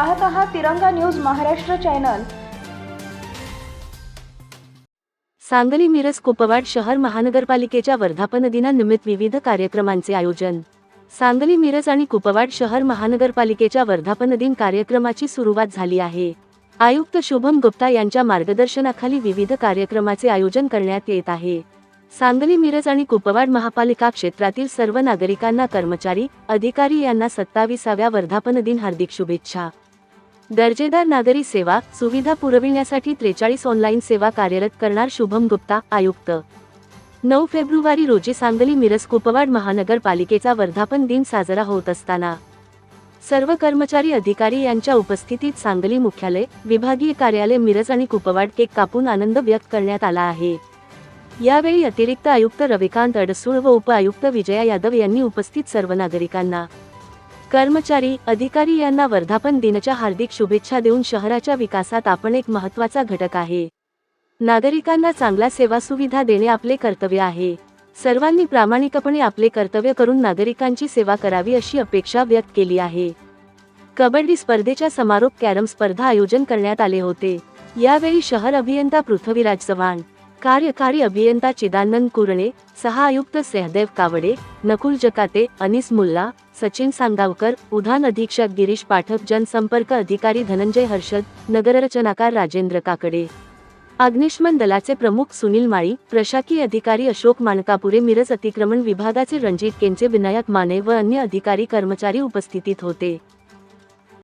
पाहत आहात Tiranga news Maharashtra channel. Sangli Miraj Kupwad शहर महानगरपालिकेच्या वर्धापन दिनानिमित्त विविध कार्यक्रमांचे आयोजन. सांगली मिरज आणि कुपवाड शहर महानगरपालिकेच्या वर्धापन दिन कार्यक्रमाची सुरुवात झाली आहे. आयुक्त शुभम गुप्ता यांच्या मार्गदर्शनाखाली विविध कार्यक्रमाचे आयोजन करण्यात येत आहे. सांगली मिरज आणि कुपवाड महापालिका क्षेत्रातील सर्व नागरिकांना कर्मचारी अधिकारी यांना सत्ताविसाव्या वर्धापन दिन हार्दिक शुभेच्छा. दर्जेदार नागरी सेवा सुविधा पुरविण्यासाठी त्रेचाळीस ऑनलाईन सेवा कार्यरत करणार शुभम गुप्ता आयुक्त. नऊ फेब्रुवारी रोजी सांगली मिरज कुपवाड महानगरपालिकेचा वर्धापन दिन साजरा होत असताना सर्व कर्मचारी अधिकारी यांच्या उपस्थितीत सांगली मुख्यालय विभागीय कार्यालय मिरज आणि कुपवाड केक कापून आनंद व्यक्त करण्यात आला आहे. यावेळी अतिरिक्त आयुक्त रविकांत अडसूळ व उप आयुक्त विजया यादव यांनी उपस्थित सर्व नागरिकांना कर्मचारी अधिकारी यांना वर्धापन दिनाच्या हार्दिक शुभेच्छा देऊन शहराच्या विकासात आपण एक महत्त्वाचा घटक आहे. नागरिकांना चांगला सेवा सुविधा देणे आपले कर्तव्य आहे. सर्वांनी प्रामाणिकपणे आपले कर्तव्य करून नागरिकांची सेवा करावी अशी अपेक्षा व्यक्त केली आहे. कबड्डी स्पर्धेच्या समारोप कॅरम स्पर्धा आयोजन करण्यात आले होते. यावेळी शहर अभियंता पृथ्वीराज चव्हाण कार्यकारी अभियंता चिदानंद कुरणे सहा आयुक्त सहदेव कावडे नकुल जकाते अनिस मुल्ला सचिन सांगावकर उधान अधीक्षक गिरीश पाठक जनसंपर्क अधिकारी धनंजय हर्षद नगररचनाकार राजेंद्र काकडे. अग्निशमन दलाचे प्रमुख सुनील माळी प्रशाकीय अधिकारी अशोक माणकापुरे मिरज अतिक्रमण विभागाचे रणजित केंचे विनायक माने व अन्य अधिकारी कर्मचारी उपस्थितीत होते.